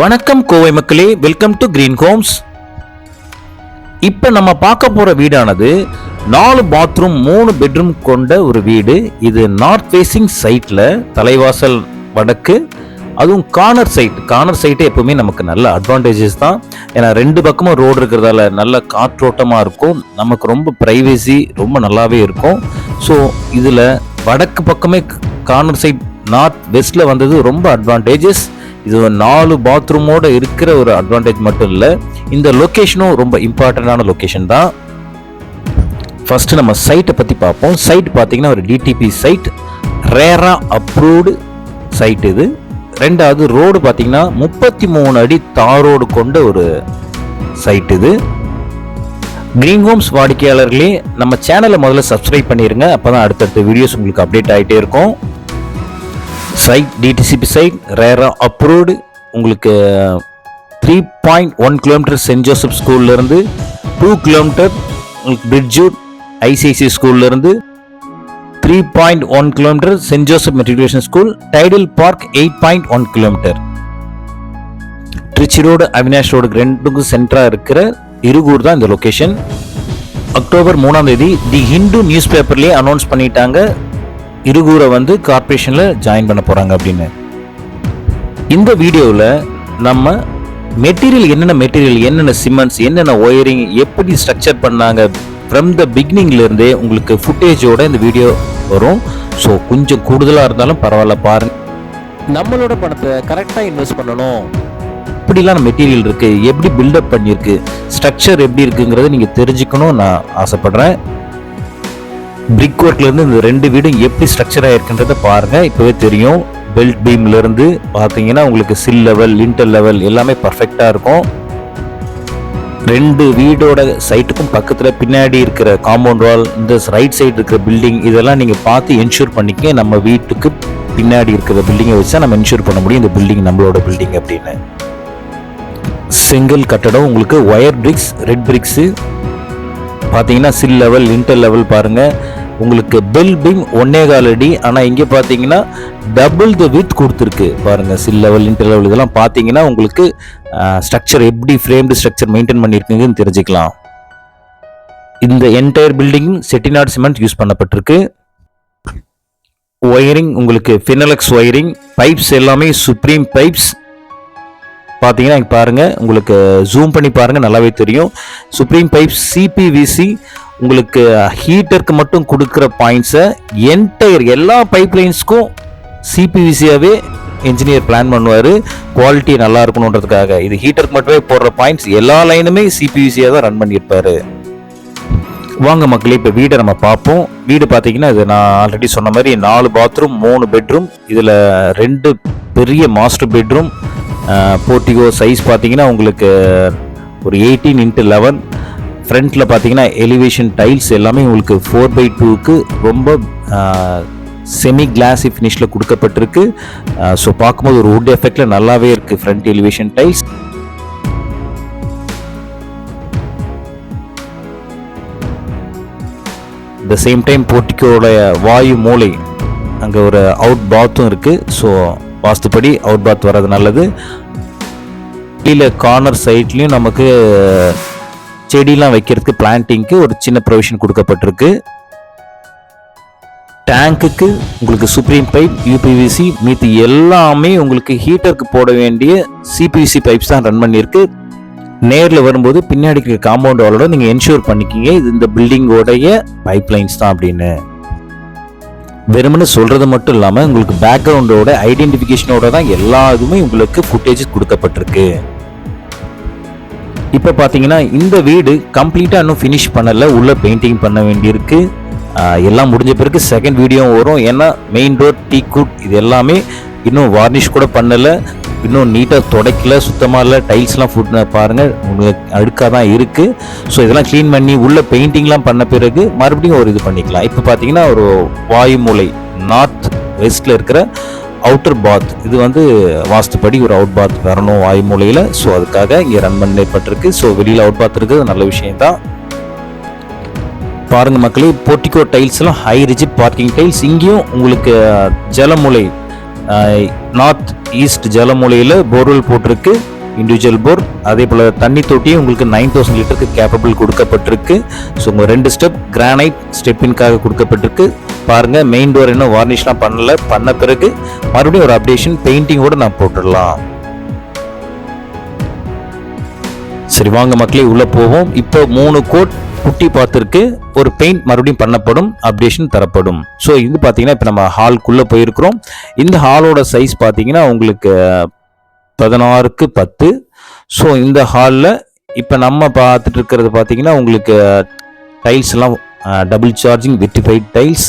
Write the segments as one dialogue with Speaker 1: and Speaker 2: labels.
Speaker 1: வணக்கம் கோவை மக்களே welcome to green Holmes இப்போ நம்ம பார்க்க போற வீடானது நாலு பாத்ரூம் மூணு பெட்ரூம் கொண்ட ஒரு வீடு. இது நார்த் ஃபேசிங் சைட்ல தலைவாசல் வடக்கு அதுவும் கார்னர் சைட் கார்னர் சைட்டு எப்பவுமே நமக்கு நல்ல அட்வான்டேஜஸ் தான். ஏன்னா ரெண்டு பக்கமும் ரோடு இருக்கிறதால நல்ல காற்றோட்டமாக இருக்கும். நமக்கு ரொம்ப ப்ரைவேசி ரொம்ப நல்லாவே இருக்கும். ஸோ இதில் வடக்கு பக்கமே கார்னர் சைட் நார்த் வெஸ்ட்ல வந்தது ரொம்ப அட்வான்டேஜஸ் இது ஒரு நாலு பாத்ரூமோட இருக்கிற ஒரு அட்வான்டேஜ் மட்டும் இல்லை. இந்த லொக்கேஷனும் ரொம்ப இம்பார்ட்டண்ட்டான லொக்கேஷன் தான். ஃபஸ்ட்டு நம்ம சைட்டை பற்றி பார்ப்போம். சைட் பார்த்தீங்கன்னா ஒரு டிடிபி சைட் ரேராக அப்ரூவ்டு சைட் இது. ரெண்டாவது ரோடு பார்த்தீங்கன்னா முப்பத்தி மூணு அடி தாரோடு கொண்ட ஒரு சைட் இது. க்ரீன் ஹோம்ஸ் வாடிக்கையாளர்களே நம்ம சேனலை முதல்ல சப்ஸ்கிரைப் பண்ணிருங்க. அப்பதான் அடுத்தடுத்த வீடியோஸ் உங்களுக்கு அப்டேட் ஆகிட்டே இருக்கும். Site DTCP site RERA approved உங்களுக்கு three point one kilometre saint Joseph ஸ்கூல்லேருந்து டூ கிலோமீட்டர் உங்களுக்கு பிரிட்ஜூட் ஐசிஐசி ஸ்கூல்லேருந்து three point one kilometre saint Joseph matriculation school Tidel park eight point one kilometre Trichy road Avinash road ரெண்டுக்கும் சென்டராக இருக்கிற இருகூர் தான் இந்த லொக்கேஷன் அக்டோபர் மூணாம் தேதி தி ஹிந்து நியூஸ் பேப்பர்லேயே அனௌன்ஸ் பண்ணிட்டாங்க. இருகூரை வந்து கார்ப்பரேஷனில் ஜாயின் பண்ண போகிறாங்க அப்படின்னு. இந்த வீடியோவில் நம்ம மெட்டீரியல் என்னென்ன மெட்டீரியல் என்னென்ன சிமெண்ட்ஸ் என்னென்ன ஒயரிங் எப்படி ஸ்ட்ரக்சர் பண்ணாங்க ஃப்ரம் த பிகினிங்லேருந்தே உங்களுக்கு ஃபுட்டேஜோட இந்த வீடியோ வரும். ஸோ கொஞ்சம் கூடுதலாக இருந்தாலும் பரவாயில்ல பாருங்க. நம்மளோட பணத்தை கரெக்டாக இன்வெஸ்ட் பண்ணணும். எப்படிலாம் மெட்டீரியல் இருக்குது எப்படி பில்டப் பண்ணியிருக்கு ஸ்ட்ரக்சர் எப்படி இருக்குங்கிறத நீங்கள் தெரிஞ்சுக்கணும் நான் ஆசைப்பட்றேன். பிரிக் ஒர்க்லேருந்து இந்த ரெண்டு வீடும் எப்படி ஸ்ட்ரக்சர் ஆகிருக்குன்றதை பாருங்கள் இப்போவே தெரியும். பெல்ட் பீம்லேருந்து பார்த்தீங்கன்னா உங்களுக்கு சில் லெவல் லிண்டல் லெவல் எல்லாமே பர்ஃபெக்டாக இருக்கும். ரெண்டு வீடோட சைட்டுக்கும் பக்கத்தில் பின்னாடி இருக்கிற காம்பவுண்ட் வால் இந்த ரைட் சைடு இருக்கிற பில்டிங் இதெல்லாம் நீங்கள் பார்த்து என்ஷூர் பண்ணிக்க நம்ம வீட்டுக்கு பின்னாடி இருக்கிற பில்டிங்கை வச்சா நம்ம என்ஷூர் பண்ண முடியும் இந்த பில்டிங் நம்மளோட பில்டிங் அப்படின்னு. செங்கல் கட்டடம் உங்களுக்கு ஒயர் பிரிக்ஸ் ரெட் பிரிக்ஸு பார்த்தீங்கன்னா சில் லெவல் இன்டர் லெவல் பாருங்கள் உங்களுக்கு பெல் பீம் ஒன்னே கால் அடி. ஆனால் இங்கே பார்த்தீங்கன்னா டபுள் த வித் கொடுத்துருக்கு. பாருங்கள் சில் லெவல் இன்டர் லெவல் இதெல்லாம் பார்த்தீங்கன்னா உங்களுக்கு ஸ்ட்ரக்சர் எப்படி ஃப்ரேம்டு ஸ்ட்ரக்சர் மெயின்டைன் பண்ணியிருக்குங்கன்னு தெரிஞ்சுக்கலாம். இந்த entire building Chettinad cement use பண்ணப்பட்டிருக்கு. ஒயரிங் உங்களுக்கு ஃபினலக்ஸ் ஒயரிங் பைப்ஸ் எல்லாமே சுப்ரீம் பைப்ஸ் பார்த்தீங்கன்னா இங்கே பாருங்க உங்களுக்கு ஜூம் பண்ணி பாருங்க நல்லாவே தெரியும். சுப்ரீம் பைப் சிபிவிசி உங்களுக்கு ஹீட்டருக்கு மட்டும் கொடுக்குற பாயிண்ட்ஸை என்டையர் எல்லா பைப் லைன்ஸ்க்கும் சிபிவிசியாகவே இன்ஜினியர் பிளான் பண்ணுவார். குவாலிட்டி நல்லா இருக்கணுன்றதுக்காக. இது ஹீட்டருக்கு மட்டுமே போடுற பாயிண்ட்ஸ் எல்லா லைனுமே சிபிவிசியாக தான் ரன் பண்ணியிருப்பாரு. வாங்க மக்களே இப்போ வீடை நம்ம பார்ப்போம். வீடு பார்த்தீங்கன்னா இது நான் ஆல்ரெடி சொன்ன மாதிரி நாலு பாத்ரூம் மூணு பெட்ரூம் இதில் ரெண்டு பெரிய மாஸ்டர் பெட்ரூம் போர்ட்டிகோ சைஸ் பார்த்தீங்கன்னா உங்களுக்கு ஒரு எயிட்டீன் இன்ட்டு லெவன் ஃப்ரண்ட்டில் பார்த்தீங்கன்னா எலிவேஷன் டைல்ஸ் எல்லாமே உங்களுக்கு ஃபோர் பை டூக்கு ரொம்ப செமி கிளாஸி ஃபினிஷில் கொடுக்கப்பட்டிருக்கு. ஸோ பார்க்கும்போது ஒரு வுட் எஃபெக்டில் நல்லாவே இருக்குது front elevation tiles the same time போர்ட்டிக்கோட வாயு மூலை அங்கே ஒரு அவுட் பாத்தும் இருக்குது ஸோ வாஸ்துப்படி அவுட் பாத் வர்றது நல்லது. கீழே கார்னர் சைட்லேயும் நமக்கு செடிலாம் வைக்கிறதுக்கு பிளான்டிங்க்கு ஒரு சின்ன ப்ரொவிஷன் கொடுக்கப்பட்டிருக்கு. டேங்க்குக்கு உங்களுக்கு சுப்ரீம் பைப் யூபிவிசி மீதி எல்லாமே உங்களுக்கு ஹீட்டருக்கு போட வேண்டிய சிபிவிசி பைப்ஸ் தான் ரன் பண்ணியிருக்கு. நேரில் வரும்போது பின்னாடி காம்பவுண்ட் வாலோட நீங்கள் என்ஷூர் பண்ணிக்கிங்க. இது இந்த பில்டிங்கோடைய பைப் லைன்ஸ் தான் அப்படின்னு. வெறுமனு சொல்றது மட்டும் இல்லாமல் உங்களுக்கு பேக்ரவுண்டோட ஐடென்டிஃபிகேஷனோட தான் எல்லா இதுவுமே உங்களுக்கு ஃபுட்டேஜ் கொடுக்கப்பட்டிருக்கு. இப்போ பார்த்தீங்கன்னா இந்த வீடு கம்ப்ளீட்டாக இன்னும் ஃபினிஷ் பண்ணலை. உள்ள பெயிண்டிங் பண்ண வேண்டியிருக்கு. எல்லாம் முடிஞ்ச பிறகு செகண்ட் வீடியோ வரும். ஏன்னா மெயின் டோர் டீ குட் இது எல்லாமே இன்னும் வார்னிஷ் கூட பண்ணலை. இன்னும் நீட்டாக துடைக்கல சுத்தமாக இல்லை. டைல்ஸ்லாம் ஃபுட் பாருங்கள் உங்களுக்கு அழுக்காக தான் இருக்குது ஸோ இதெல்லாம் க்ளீன் பண்ணி உள்ளே பெயிண்டிங்லாம் பண்ண பிறகு மறுபடியும் ஒரு இது பண்ணிக்கலாம். இப்போ பார்த்தீங்கன்னா ஒரு வாயு மூலை நார்த் வெஸ்ட்டில் இருக்கிற அவுட்டர் பாத் இது வந்து வாஸ்துப்படி ஒரு அவுட் பாத் வரணும் வாயு மூலையில் ஸோ அதுக்காக இங்கே ரன் பண்ணப்பட்டிருக்கு. ஸோ வெளியில் அவுட் பாத் இருக்குது நல்ல விஷயம் தான். பாருங்கள் மக்களே போர்ட்டிகோ டைல்ஸ்லாம் ஹை ரிஜிட் பார்க்கிங் டைல்ஸ் இங்கேயும் உங்களுக்கு ஜலமுலை நார்த் ஈஸ்ட் ஜலமூலையில் போர்வெல் போட்டிருக்கு. இண்டிவிஜுவல் போர் அதே போல் தண்ணி தொட்டியும் உங்களுக்கு நைன் தௌசண்ட் லிட்டருக்கு கேப்பபிள் கொடுக்கப்பட்டிருக்கு. ஸோ உங்கள் ரெண்டு ஸ்டெப் கிரானைட் ஸ்டெப்பின்காக கொடுக்கப்பட்டிருக்கு. பாருங்கள் மெயின் டோர் இன்னும் வார்னிஷ்லாம் பண்ணலை. பண்ண பிறகு மறுபடியும் ஒரு அப்டேஷன் பெயிண்டிங்கோட நான் போட்டுடலாம். சரி வாங்க மக்களே உள்ளே போவோம். இப்போ மூணு கோட் குட்டி பார்த்துருக்கு ஒரு பெயிண்ட் மறுபடியும் பண்ணப்படும் அப்டேஷன் தரப்படும். ஸோ இது பார்த்தீங்கன்னா இப்போ நம்ம ஹால்குள்ளே போயிருக்கிறோம். இந்த ஹாலோட சைஸ் பார்த்தீங்கன்னா உங்களுக்கு பதினாறுக்கு பத்து. ஸோ இந்த ஹாலில் இப்போ நம்ம பார்த்துட்டு இருக்கிறது பார்த்தீங்கன்னா உங்களுக்கு டைல்ஸ் எல்லாம் double charging vitrified tiles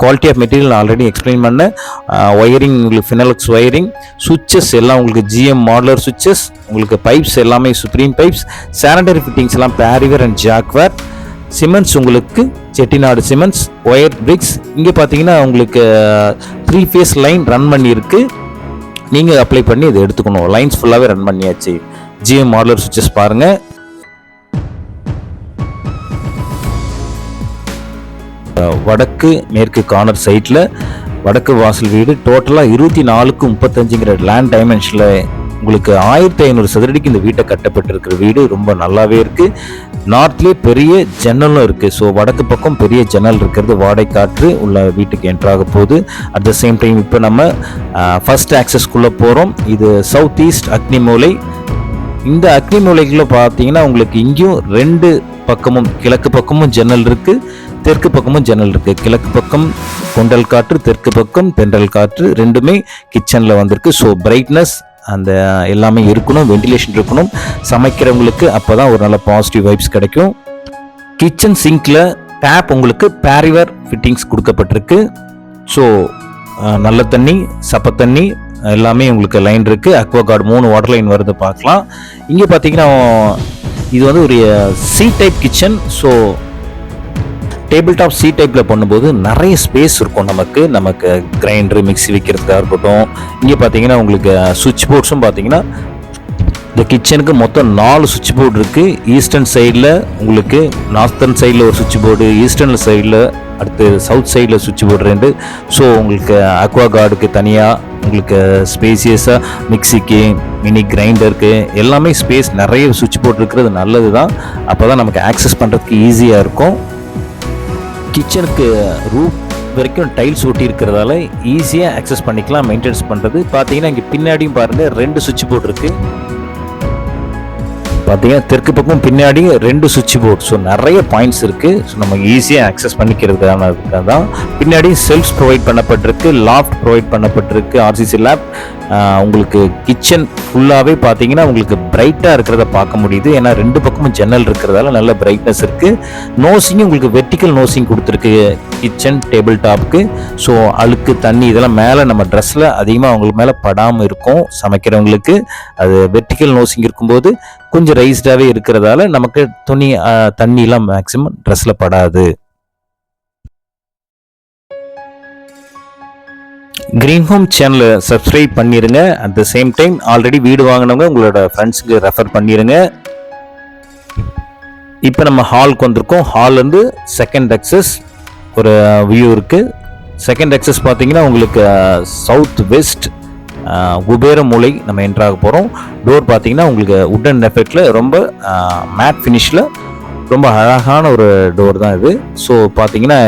Speaker 1: quality of material already explain பண்ணேன் ஒயரிங் உங்களுக்கு ஃபினலக்ஸ் ஒயரிங் சுவிச்சஸ் எல்லாம் உங்களுக்கு ஜிஎம் மாடலர் சுவிச்சஸ் உங்களுக்கு பைப்ஸ் எல்லாமே சுப்ரீம் பைப்ஸ் சானிடரி ஃபிட்டிங்ஸ் எல்லாம் பேரிவர் அண்ட் ஜாக்வேர் சிமெண்ட்ஸ் உங்களுக்கு செட்டிநாடு சிமெண்ட்ஸ் ஒயர் பிரிக்ஸ் இங்கே பார்த்தீங்கன்னா உங்களுக்கு த்ரீ ஃபேஸ் லைன் ரன் பண்ணியிருக்கு. நீங்கள் அப்ளை பண்ணி இதை எடுத்துக்கணும். லைன்ஸ் ஃபுல்லாகவே ரன் பண்ணியாச்சு. ஜிஎம் மாடலர் சுவிச்சஸ் பாருங்கள் வடக்கு மேற்கு கார்னர் சைட்டில் வடக்கு வாசல் வீடு. டோட்டலாக இருபத்தி நாலுக்கு முப்பத்தஞ்சுங்கிற லேண்ட் டைமென்ஷனில் உங்களுக்கு ஆயிரத்தி ஐநூறு சதுரடிக்கு இந்த வீட்டை கட்டப்பட்டிருக்கிற வீடு. ரொம்ப நல்லாவே இருக்குது நார்த்லேயே பெரிய ஜன்னலும் இருக்குது ஸோ வடக்கு பக்கம் பெரிய ஜன்னல் இருக்கிறது. வாடகை காற்று உள்ள வீட்டுக்கு என்ட்ராக போகுது. அட் த சேம் டைம் இப்போ நம்ம ஃபஸ்ட் ஆக்சஸ்க்குள்ளே போகிறோம் இது சவுத் ஈஸ்ட் அக்னி மூலை. இந்த அக்னிமூலைக்குள்ளே பார்த்தீங்கன்னா உங்களுக்கு இங்கேயும் ரெண்டு பக்கமும் கிழக்கு பக்கமும் ஜன்னல் இருக்குது தெற்கு பக்கமும் ஜன்னல் இருக்கு. கிழக்கு பக்கம் கொண்டல் காற்று தெற்கு பக்கம் தென்றல் காற்று ரெண்டுமே கிச்சனில் வந்திருக்கு. ஸோ பிரைட்னஸ் அந்த எல்லாமே இருக்கணும் வெண்டிலேஷன் இருக்கணும். சமைக்கிறவங்களுக்கு அப்போ தான் ஒரு நல்ல பாசிட்டிவ் வைப்ஸ் கிடைக்கும். கிச்சன் சிங்கில் டேப் உங்களுக்கு பேரிவர் ஃபிட்டிங்ஸ் கொடுக்கப்பட்டிருக்கு. ஸோ நல்ல தண்ணி சப்ப தண்ணி எல்லாமே உங்களுக்கு லைன் இருக்குது அக்வா கார்டு மூணு வாட்டர் லைன் வருது பார்க்கலாம். இங்கே பார்த்தீங்கன்னா இது வந்து ஒரு C type kitchen so table top C டைப்பில் பண்ணும்போது நிறைய ஸ்பேஸ் இருக்கும் நமக்கு. நமக்கு கிரைண்டரு மிக்ஸி வைக்கிறதுக்காக இருக்கட்டும். இங்கே பார்த்தீங்கன்னா உங்களுக்கு சுவிட்ச் போர்ட்ஸும் பார்த்தீங்கன்னா இந்த கிச்சனுக்கு மொத்தம் நாலு சுவிட்ச் போர்டு இருக்குது ஈஸ்டர்ன் சைடில் உங்களுக்கு நார்த்தன் சைடில் ஒரு சுவிட்ச் போர்டு ஈஸ்டர்ன் சைடில் அடுத்து சவுத் சைடில் சுவிட்ச் போர்டு ரெண்டு. ஸோ உங்களுக்கு அக்வா கார்டுக்கு தனியாக உங்களுக்கு ஸ்பேசியஸாக மிக்சிக்கு மினி கிரைண்டருக்கு எல்லாமே ஸ்பேஸ் நிறைய சுவிட்ச் போர்டு இருக்கிறது நல்லது தான் அப்போ தான் நமக்கு ஆக்சஸ் பண்ணுறதுக்கு ஈஸியாக இருக்கும். கிச்சனுக்கு ரூப் வரைக்கும் டைல்ஸ் ஒட்டி இருக்கிறதால ஈஸியாக அக்சஸ் பண்ணிக்கலாம் மெயின்டெனன்ஸ் பண்ணுறது பார்த்தீங்கன்னா இங்கே பின்னாடியும் பாருங்கள் ரெண்டு சுவிட்ச் போர்டு இருக்குது பார்த்தீங்கன்னா தெற்கு பக்கம் பின்னாடி ரெண்டு சுவிட்ச் போர்டு ஸோ நிறைய பாயிண்ட்ஸ் இருக்குது ஸோ நம்ம ஈஸியாக ஆக்சஸ் பண்ணிக்கிறதுக்கான தான் பின்னாடி செல்ஃப்ஸ் ப்ரொவைட் பண்ணப்பட்டிருக்கு லாஃப்ட் ப்ரொவைட் பண்ணப்பட்டிருக்கு ஆர்சிசி லேப் உங்களுக்கு கிச்சன் ஃபுல்லாகவே பார்த்தீங்கன்னா உங்களுக்கு பிரைட்டாக இருக்கிறத பார்க்க முடியுது. ஏன்னா ரெண்டு பக்கமும் ஜன்னல் இருக்கிறதால நல்ல பிரைட்னஸ் இருக்குது நோசிங்கும் உங்களுக்கு வெர்டிக்கல் நோசிங் கொடுத்துருக்கு கிச்சன் டேபிள் டாப்க்கு ஸோ அழுக்கு தண்ணி இதெல்லாம் மேலே நம்ம ட்ரெஸ்ஸில் அதிகமாக அவங்களுக்கு மேலே படாமல் இருக்கும் சமைக்கிறவங்களுக்கு. அது வெர்டிக்கல் நோசிங் இருக்கும்போது கொஞ்சம் ரைஸ்டாகவே இருக்கிறதால நமக்கு துணி தண்ணியெலாம் மேக்ஸிமம் ட்ரெஸ்ஸில் படாது. க்ரீன் ஹோம் சேனலை சப்ஸ்கிரைப் பண்ணிடுங்க at the same time already வீடு வாங்கினவங்க உங்களோட ஃப்ரெண்ட்ஸுக்கு ரெஃபர் பண்ணிடுங்க இப்போ நம்ம ஹாலுக்கு வந்திருக்கோம். ஹால்லேருந்து செகண்ட் எக்ஸஸ் ஒரு வியூ இருக்குது செகண்ட் எக்ஸஸ் பார்த்தீங்கன்னா உங்களுக்கு சவுத் வெஸ்ட் குபேர மூலை நம்ம என்ட்ராக போகிறோம் டோர் பார்த்தீங்கன்னா உங்களுக்கு உட்டன் எஃபெக்டில் ரொம்ப மேட் ஃபினிஷில் ரொம்ப அழகான ஒரு டோர் தான் இது. ஸோ பார்த்தீங்கன்னா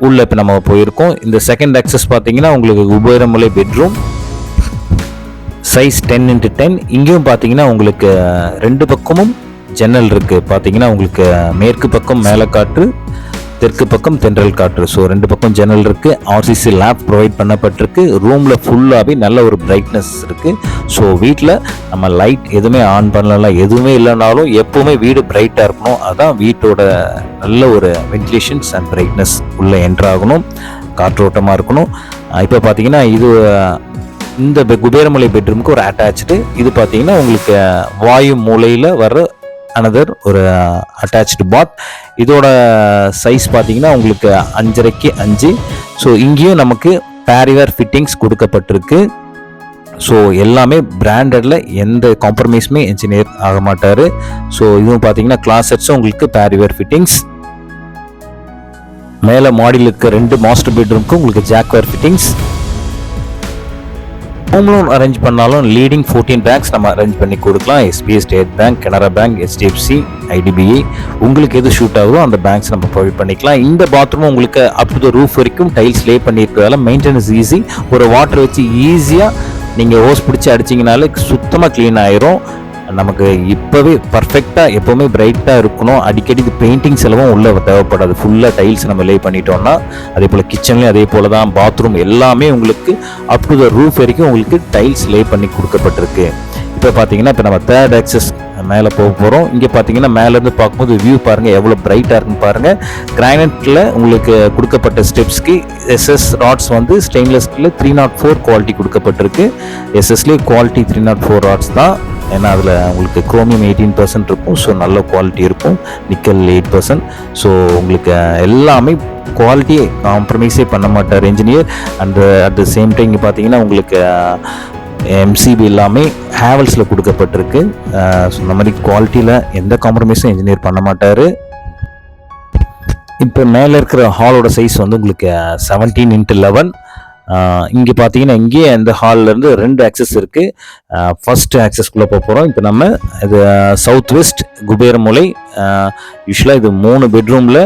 Speaker 1: உள்ள இப்போ நம்ம போயிருக்கோம். இந்த செகண்ட் ஆக்சஸ் பார்த்தீங்கன்னா உங்களுக்கு உபயரமலை bedroom size ten into ten இங்கேயும் பார்த்தீங்கன்னா உங்களுக்கு ரெண்டு பக்கமும் ஜன்னல் இருக்குது பார்த்தீங்கன்னா உங்களுக்கு மேற்கு பக்கம் மேலே காற்று தெற்கு பக்கம் தென்றல் காற்று. ஸோ ரெண்டு பக்கம் ஜன்னல் இருக்கு. ஆர்சிசி லேப் ப்ரொவைட் பண்ணப்பட்டிருக்கு. ரூமில் ஃபுல்லாகவே நல்ல ஒரு பிரைட்னஸ் இருக்கு. ஸோ வீட்டில் நம்ம லைட் எதுவுமே ஆன் பண்ணலாம் எதுவுமே இல்லைனாலும் எப்போவுமே வீடு பிரைட்டாக இருக்கணும். அதான் வீட்டோட நல்ல ஒரு வென்டிலேஷன்ஸ் அண்ட் பிரைட்னஸ் உள்ளே என்ட்ராகணும் காற்றோட்டமாக இருக்கணும். இப்போ பார்த்தீங்கன்னா இது இந்த குபேரமலை பெட்ரூமுக்கு ஒரு அட்டாச்சு இது பார்த்தீங்கன்னா உங்களுக்கு வாயு மூலையில் வர அனதர் ஒரு அட்டாச்சு பாத் இதோட சைஸ் பார்த்தீங்கன்னா உங்களுக்கு அஞ்சரைக்கு அஞ்சு. ஸோ இங்கேயும் நமக்கு பேரிவர் ஃபிட்டிங்ஸ் கொடுக்கப்பட்டிருக்கு. ஸோ எல்லாமே பிராண்டடில் எந்த காம்ப்ரமைஸுமே இன்ஜினியர் ஆக மாட்டார். ஸோ இதுவும் பார்த்தீங்கன்னா கிளாஸ் செட்ஸும் உங்களுக்கு பேரிவர் ஃபிட்டிங்ஸ் மேலே மாடியில் இருக்க ரெண்டு மாஸ்டர் பெட்ரூம்க்கு உங்களுக்கு Jaquar fittings home loan arrange பண்ணாலும் லீடிங் ஃபோர்டீன் பேங்க்ஸ் நம்ம அரேஞ்ச் பண்ணி கொடுக்கலாம். SBI state bank Canara bank HDFC IDBI உங்களுக்கு எது ஷூட் ஆகுதோ அந்த பேங்க்ஸ் நம்ம ப்ரொவைட் பண்ணிக்கலாம். இந்த பாத்ரூம் உங்களுக்கு அப் டு த ரூஃப் வரைக்கும் டைல்ஸ் லே பண்ணியிருக்கிறதால மெயின்டெனன்ஸ் ஈஸி ஒரு வாட்டர் வச்சு ஈஸியாக நீங்கள் ஓஸ் பிடிச்சி அடிச்சிங்கனாலே சுத்தமாக க்ளீன் ஆயிரும். நமக்கு இப்போவே பர்ஃபெக்டாக எப்போவுமே பிரைட்டாக இருக்கணும். அடிக்கடி இது பெயிண்டிங் செலவும் உள்ளே தேவைப்படாது. ஃபுல்லாக டைல்ஸ் நம்ம லே பண்ணிட்டோம்னா அதே போல் கிச்சன்லேயும் அதே போல் தான் பாத்ரூம் எல்லாமே உங்களுக்கு அப் டு த ரூஃப் வரைக்கும் உங்களுக்கு டைல்ஸ் லே பண்ணி கொடுக்கப்பட்டிருக்கு. இப்போ பார்த்தீங்கன்னா இப்போ நம்ம தேர்ட் ஆக்சஸ் மேலே போக போகிறோம் இங்கே பார்த்தீங்கன்னா மேலேருந்து பார்க்கும்போது வியூ பாருங்கள் எவ்வளோ பிரைட்டாக இருக்குன்னு பாருங்கள் கிரானைட்டில் உங்களுக்கு கொடுக்கப்பட்ட ஸ்டெப்ஸ்க்கு எஸ்எஸ் ராட்ஸ் வந்து ஸ்டெயின்லெஸ் ஸ்டீலில் த்ரீ நாட் ஃபோர் குவாலிட்டி கொடுக்கப்பட்டிருக்கு எஸ்எஸ்லேயே quality three nought four rods தான். ஏன்னா அதில் உங்களுக்கு குரோமியம் எயிட்டீன் பர்சன்ட் இருக்கும். ஸோ நல்ல குவாலிட்டி இருக்கும். நிக்கல் எயிட் பர்சன்ட் ஸோ உங்களுக்கு எல்லாமே குவாலிட்டியே காம்ப்ரமைஸே பண்ண மாட்டார் engineer and at the same time இங்கே பார்த்தீங்கன்னா உங்களுக்கு எம்சிபி எல்லாமே ஹேவல்ஸில் கொடுக்கப்பட்டிருக்கு. ஸோ இந்த மாதிரி குவாலிட்டியில் எந்த காம்ப்ரமைஸும் இன்ஜினியர் பண்ண மாட்டார். இப்போ மேலே இருக்கிற ஹாலோட சைஸ் வந்து உங்களுக்கு செவன்டீன் இன்ட்டு லெவன் இங்கே பார்த்தீங்கன்னா இங்கேயே அந்த ஹால்லேருந்து ரெண்டு ஆக்சஸ் இருக்குது ஃபஸ்ட்டு ஆக்சஸ்க்குள்ளே போக போகிறோம் இப்போ நம்ம இது சவுத் வெஸ்ட் குபேரமுலை யூஸ்வலாக இது மூணு பெட்ரூமில்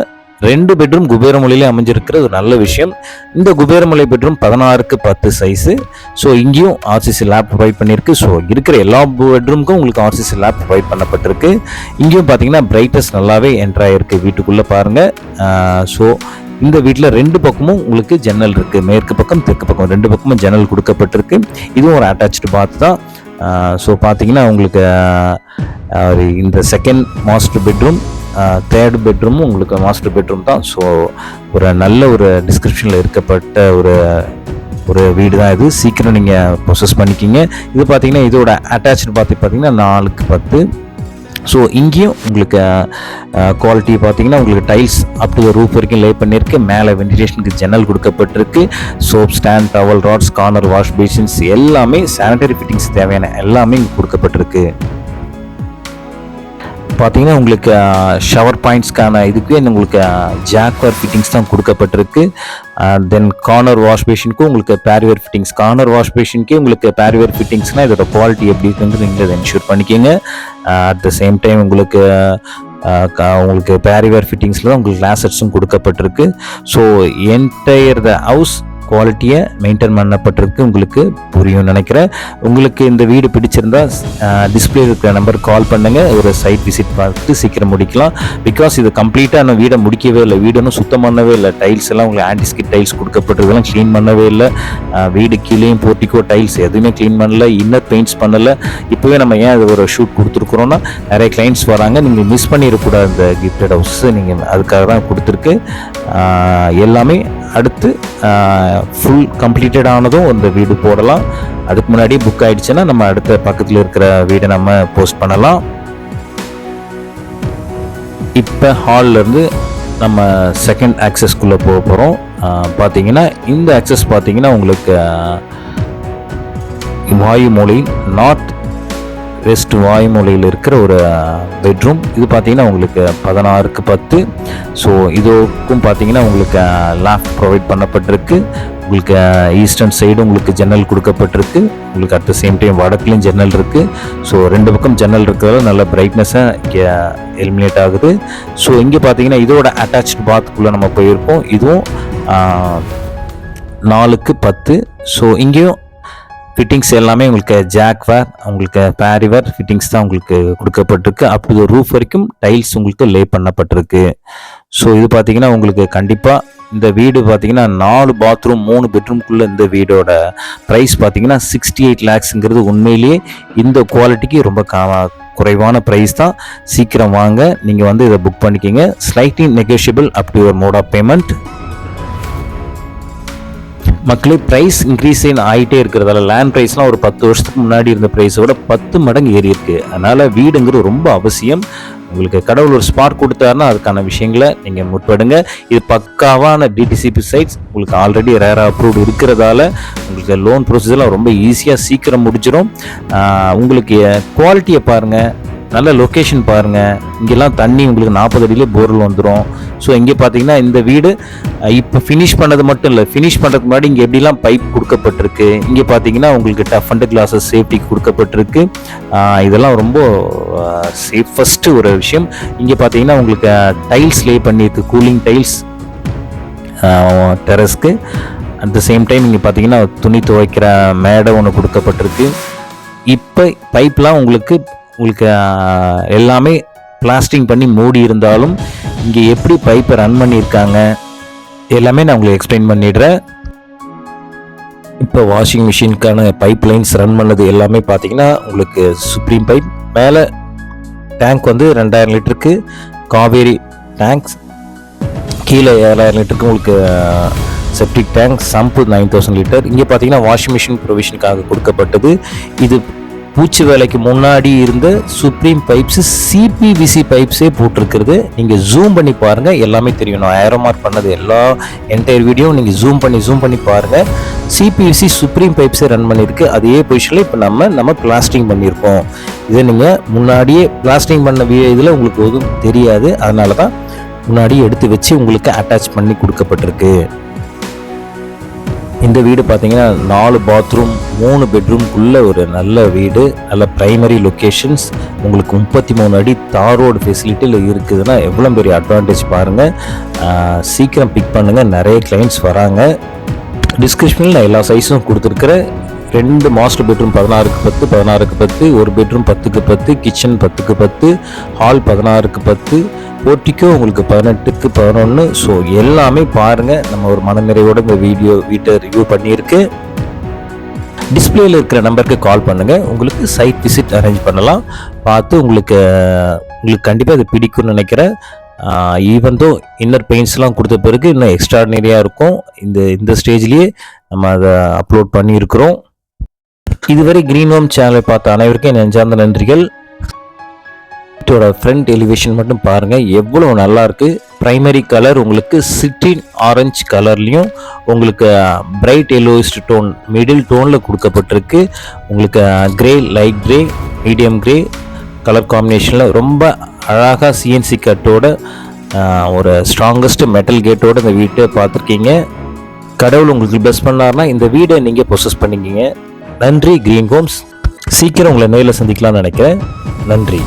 Speaker 1: ரெண்டு பெட்ரூம் குபேரமொழியிலே அமைஞ்சிருக்கிற ஒரு நல்ல விஷயம். இந்த குபேரமலை பெட்ரூம் பதினாறுக்கு பத்து சைஸு ஸோ இங்கேயும் ஆர்சிசி லேப் ப்ரொவைட் பண்ணியிருக்கு. ஸோ இருக்கிற எல்லா பெட்ரூமுக்கும் உங்களுக்கு ஆர்சிசி லேப் ப்ரொவைட் பண்ணப்பட்டிருக்கு. இங்கேயும் பார்த்தீங்கன்னா பிரைட்னஸ் நல்லாவே என்ட்ராயிருக்கு வீட்டுக்குள்ளே பாருங்கள் ஸோ இந்த வீட்டில் ரெண்டு பக்கமும் உங்களுக்கு ஜன்னல் இருக்குது மேற்கு பக்கம் தெற்கு பக்கம். ரெண்டு பக்கமும் ஜன்னல் கொடுக்கப்பட்டிருக்கு. இதுவும் ஒரு அட்டாச்சு பாத் தான். ஸோ பார்த்தீங்கன்னா உங்களுக்கு இந்த செகண்ட் மாஸ்டர் பெட்ரூம் தேர்ட் பெட்ரூமும் உங்களுக்கு மாஸ்டர் பெட்ரூம் தான். ஸோ ஒரு நல்ல ஒரு டிஸ்கிரிப்ஷனில் இருக்கப்பட்ட ஒரு ஒரு வீடு தான் இது. சீக்கிரம் நீங்கள் ப்ரொசஸ் பண்ணிக்கிங்க. இது பார்த்தீங்கன்னா இதோட அட்டாச்சு பார்த்து பார்த்தீங்கன்னா நாலுக்கு பத்து. ஸோ இங்கேயும் உங்களுக்கு குவாலிட்டி பார்த்தீங்கன்னா உங்களுக்கு டைல்ஸ் அப் டு ரூஃப் வரைக்கும் லே பண்ணியிருக்கு. மேலே வென்டிலேஷனுக்கு ஜன்னல் கொடுக்கப்பட்டிருக்கு. Soap stand towel rods corner wash basins எல்லாமே சானிடரி ஃபிட்டிங்ஸ் தேவையான எல்லாமே இங்கே கொடுக்கப்பட்டிருக்கு. பார்த்தீங்கன்னா உங்களுக்கு ஷவர் பாயிண்ட்ஸ்க்கான இதுக்கு உங்களுக்கு ஜாக்வர் ஃபிட்டிங்ஸ் தான் கொடுக்கப்பட்டிருக்கு. தென் கார்னர் வாஷ் பேஷனுக்கும் உங்களுக்கு பேரிவேர் ஃபிட்டிங்ஸ் கார்னர் வாஷ் பேஷனுக்கே உங்களுக்கு பேரிவேர் ஃபிட்டிங்ஸ்னால் இதோட குவாலிட்டி எப்படி இருக்குன்றது நீங்கள் அதை என்ஷூர் பண்ணிக்கோங்க. அட் த சேம் டைம் உங்களுக்கு uh, க- உங்களுக்கு பேரிவேர் ஃபிட்டிங்ஸில் தான் உங்களுக்கு கிளாசட்ஸும் கொடுக்கப்பட்டிருக்கு. ஸோ என்டையர் த ஹவுஸ் குவாலிட்டியை மெயின்டைன் பண்ணப்பட்டிருக்கு உங்களுக்கு புரியும் நினைக்கிறேன். உங்களுக்கு இந்த வீடு பிடிச்சிருந்தா டிஸ்பிளே இருக்கிற நம்பர் கால் பண்ணுங்க. ஒரு சைட் விசிட் பார்த்து சீக்கிரம் முடிக்கலாம். பிகாஸ் இது கம்ப்ளீட்டாக இன்னும் வீடை முடிக்கவே இல்லை. வீடு ஒன்றும் சுத்தம் பண்ணவே இல்லை. டைல்ஸ் எல்லாம் உங்களுக்கு ஆன்டிஸ்கிட் டைல்ஸ் கொடுக்கப்பட்டிருக்கெல்லாம் க்ளீன் பண்ணவே இல்லை. வீடு கீழேயும் போர்ட்டிக்கோ டைல்ஸ் எதுவுமே க்ளீன் பண்ணல. இன்னர் பெயிண்ட்ஸ் பண்ணல. இப்போவே நம்ம ஏன் அது ஒரு ஷூட் கொடுத்துருக்குறோன்னா நிறைய கிளைண்ட்ஸ் வராங்க. நீங்கள் மிஸ் பண்ணிடக்கூடாது இந்த கிஃப்டட் ஹவுஸ் நீங்கள் அதுக்காக தான் கொடுத்துருக்கு. எல்லாமே அடுத்து ஃபுல் கம்ப்ளீட்டட் ஆனதும் இந்த வீடு போடலாம். அதுக்கு முன்னாடி புக் ஆகிடுச்சுன்னா நம்ம அடுத்த பக்கத்தில் இருக்கிற வீடை நம்ம போஸ்ட் பண்ணலாம். இப்போ ஹால்லேருந்து நம்ம செகண்ட் ஆக்சஸ்க்குள்ளே போக போகிறோம் பார்த்தீங்கன்னா இந்த ஆக்சஸ் பார்த்தீங்கன்னா உங்களுக்கு வாயு மொழி நார்த் வெஸ்ட் வாய்மொழியில் இருக்கிற ஒரு பெட்ரூம் இது பார்த்தீங்கன்னா உங்களுக்கு பதினாறுக்கு பத்து. ஸோ இதுக்கும் பார்த்தீங்கன்னா உங்களுக்கு லேப் ப்ரொவைட் பண்ணப்பட்டிருக்கு. உங்களுக்கு ஈஸ்டர்ன் சைடு உங்களுக்கு ஜன்னல் கொடுக்கப்பட்டிருக்கு. உங்களுக்கு அட் த சேம் டைம் வடக்குலேயும் ஜன்னல் இருக்குது ஸோ ரெண்டு பக்கம் ஜன்னல் இருக்கிறதால நல்ல பிரைட்னஸாக இங்கே எலிமினேட் ஆகுது. ஸோ இங்கே பார்த்தீங்கன்னா இதோட அட்டாச்டு பாத்துக்குள்ளே நம்ம போயிருப்போம். இதுவும் நாலுக்கு பத்து. ஸோ இங்கேயும் ஃபிட்டிங்ஸ் எல்லாமே உங்களுக்கு ஜாக் வேர் உங்களுக்கு பேரிவர் ஃபிட்டிங்ஸ் தான் உங்களுக்கு கொடுக்கப்பட்டிருக்கு. அப் டு ரூஃப் வரைக்கும் டைல்ஸ் உங்களுக்கு லே பண்ணப்பட்டிருக்கு. ஸோ இது பார்த்தீங்கன்னா உங்களுக்கு கண்டிப்பாக இந்த வீடு பார்த்தீங்கன்னா நாலு பாத்ரூம் மூணு பெட்ரூம்குள்ளே இந்த வீடோட ப்ரைஸ் பார்த்தீங்கன்னா சிக்ஸ்டி எயிட் லேக்ஸுங்கிறது உண்மையிலேயே இந்த குவாலிட்டிக்கு ரொம்ப கா குறைவான ப்ரைஸ் தான். சீக்கிரம் வாங்க நீங்கள் வந்து இதை புக் பண்ணிக்கிங்க. Slightly negotiable up to your mode of payment மக்களே ப்ரைஸ் இன்க்ரீஸ் ஆகிட்டே இருக்கிறதால லேண்ட் ப்ரைஸ்லாம் ஒரு பத்து வருஷத்துக்கு முன்னாடி இருந்த ப்ரைஸை விட பத்து மடங்கு ஏறி இருக்கு. அதனால் வீடுங்கிறது ரொம்ப அவசியம். உங்களுக்கு கடவுள் ஒரு ஸ்பாட் கொடுத்தாருன்னா அதுக்கான விஷயங்களை நீங்கள் முற்படுங்க. இது பக்காவான டிடிசிபி சைட்ஸ் உங்களுக்கு ஆல்ரெடி ரேர் அப்ரூவ் இருக்கிறதால உங்களுக்கு லோன் ப்ரொசீஜர்லாம் ரொம்ப ஈஸியாக சீக்கிரம் முடிச்சிடும் உங்களுக்கு குவாலிட்டியை பாருங்கள் நல்ல லொக்கேஷன் பாருங்கள் இங்கெல்லாம் தண்ணி உங்களுக்கு நாற்பது அடியிலே போர்வெல் வந்துடும் ஸோ இங்கே பார்த்தீங்கன்னா இந்த வீடு இப்போ ஃபினிஷ் பண்ணது மட்டும் இல்லை ஃபினிஷ் பண்ணுறதுக்கு முன்னாடி இங்கே எப்படிலாம் பைப் கொடுக்கப்பட்டிருக்கு? இங்கே பார்த்தீங்கன்னா உங்களுக்கு டஃப் அண்ட் கிளாஸஸ் சேஃப்டி கொடுக்கப்பட்டிருக்கு. இதெல்லாம் ரொம்ப சேஃபஸ்ட்டு ஒரு விஷயம். இங்கே பார்த்தீங்கன்னா உங்களுக்கு டைல்ஸ் லே பண்ணியிருக்கு கூலிங் டைல்ஸ் டெரஸ்க்கு அட் த சேம் டைம் இங்கே பார்த்தீங்கன்னா துணி துவைக்கிற மேடை ஒன்று கொடுக்கப்பட்டிருக்கு. இப்போ பைப்லாம் உங்களுக்கு உங்களுக்கு எல்லாமே பிளாஸ்டிங் பண்ணி மூடி இருந்தாலும் இங்கே எப்படி பைப்பை ரன் பண்ணியிருக்காங்க எல்லாமே நான் உங்களுக்கு எக்ஸ்பிளைன் பண்ணிடுறேன். இப்போ வாஷிங் மிஷினுக்கான பைப் லைன்ஸ் ரன் பண்ணது எல்லாமே பார்த்தீங்கன்னா உங்களுக்கு சுப்ரீம் பைப் மேலே டேங்க் வந்து ரெண்டாயிரம் லிட்டருக்கு காவேரி டேங்க்ஸ் கீழே ஏழாயிரம் லிட்டருக்கு உங்களுக்கு septic tank sump nine thousand litre இங்கே பார்த்தீங்கன்னா வாஷிங் மிஷின் ப்ரொவிஷனுக்காக கொடுக்கப்பட்டது. இது பூச்சி வேலைக்கு முன்னாடி இருந்த சுப்ரீம் பைப்ஸ் சிபிவிசி பைப்ஸே போட்டிருக்கிறது. நீங்கள் ஜூம் பண்ணி பாருங்கள் எல்லாமே தெரியும். நான் ஏரோ மார்க் பண்ணது எல்லா என்டையர் வீடியோ நீங்கள் ஜூம் பண்ணி ஜூம் பண்ணி பாருங்கள் சிபிவிசி சுப்ரீம் பைப்ஸே ரன் பண்ணியிருக்கு அதே பொசிஷனில் இப்போ நம்ம நம்ம பிளாஸ்டிங் பண்ணியிருக்கோம். இதை நீங்கள் முன்னாடியே பிளாஸ்டிங் பண்ண இதில் உங்களுக்கு எதுவும் தெரியாது. அதனால தான் முன்னாடி எடுத்து வச்சு உங்களுக்கு அட்டாச் பண்ணி கொடுக்கப்பட்டிருக்கு. இந்த வீடு பார்த்தீங்கன்னா நாலு பாத்ரூம் மூணு பெட்ரூம்குள்ள ஒரு நல்ல வீடு நல்ல ப்ரைமரி லொக்கேஷன்ஸ் உங்களுக்கு முப்பத்தி மூணு அடி தார் ரோடு ஃபெசிலிட்டியில் இருக்குதுன்னா எவ்வளோ பெரிய அட்வான்டேஜ் பாருங்கள் சீக்கிரம் பிக் பண்ணுங்கள் நிறைய கிளைண்ட்ஸ் வராங்க. டிஸ்கிரிப்ஷனில் நான் எல்லா சைஸும் கொடுத்துருக்குறேன். ரெண்டு மாஸ்டர் பெட்ரூம் பதினாறுக்கு பத்து பதினாறுக்கு பத்து ஒரு பெட்ரூம் பத்துக்கு பத்து கிச்சன் பத்துக்கு பத்து ஹால் பதினாறுக்கு பத்து போர்ட்டிக்கோ உங்களுக்கு பதினெட்டுக்கு பதினொன்று ஸோ எல்லாமே பாருங்கள் நம்ம ஒரு மனநிறைவோட இந்த வீடியோ வீட்டை ரிவ்யூ பண்ணியிருக்கு. டிஸ்பிளேயில் இருக்கிற நம்பருக்கு கால் பண்ணுங்கள் உங்களுக்கு சைட் விசிட் அரேஞ்ச் பண்ணலாம். பார்த்து உங்களுக்கு உங்களுக்கு கண்டிப்பாக அது பிடிக்கும்னு நினைக்கிறேன் ஈவன் தோ இன்னர் பெயிண்ட்ஸ்லாம் கொடுத்த பிறகு இன்னும் எக்ஸ்ட்ராடினரியாக இருக்கும். இந்த இந்த ஸ்டேஜ்லேயே நம்ம அதை அப்லோட் பண்ணியிருக்கிறோம். இதுவரை கிரீன் ஹோம் சேனலை பார்த்த அனைவருக்கும் நெஞ்சார்ந்த நன்றிகள். வீட்டோட ஃப்ரண்ட் எலிவேஷன் மட்டும் பாருங்கள் எவ்வளோ நல்லா ப்ரைமரி கலர் உங்களுக்கு சிட்ரின் ஆரஞ்சு கலர்லேயும் உங்களுக்கு பிரைட் எல்லோயிஸ்ட் டோன் மிடில் டோனில் கொடுக்கப்பட்டிருக்கு. உங்களுக்கு grey light grey medium grey colour காம்பினேஷனில் ரொம்ப அழகாக சிஎன்சி கட்டோட ஒரு ஸ்ட்ராங்கஸ்ட் மெட்டல் கேட்டோட இந்த வீட்டை பார்த்துருக்கீங்க. கடவுள் உங்களுக்கு பெஸ்ட் பண்ணார்னா இந்த வீடை நீங்கள் ப்ரொசஸ் பண்ணிக்கிங்க. நன்றி கிரீன் ஹோம்ஸ் சீக்கிரம் உங்களை நேரில் சந்திக்கலாம்னு நினைக்கிறேன். நன்றி.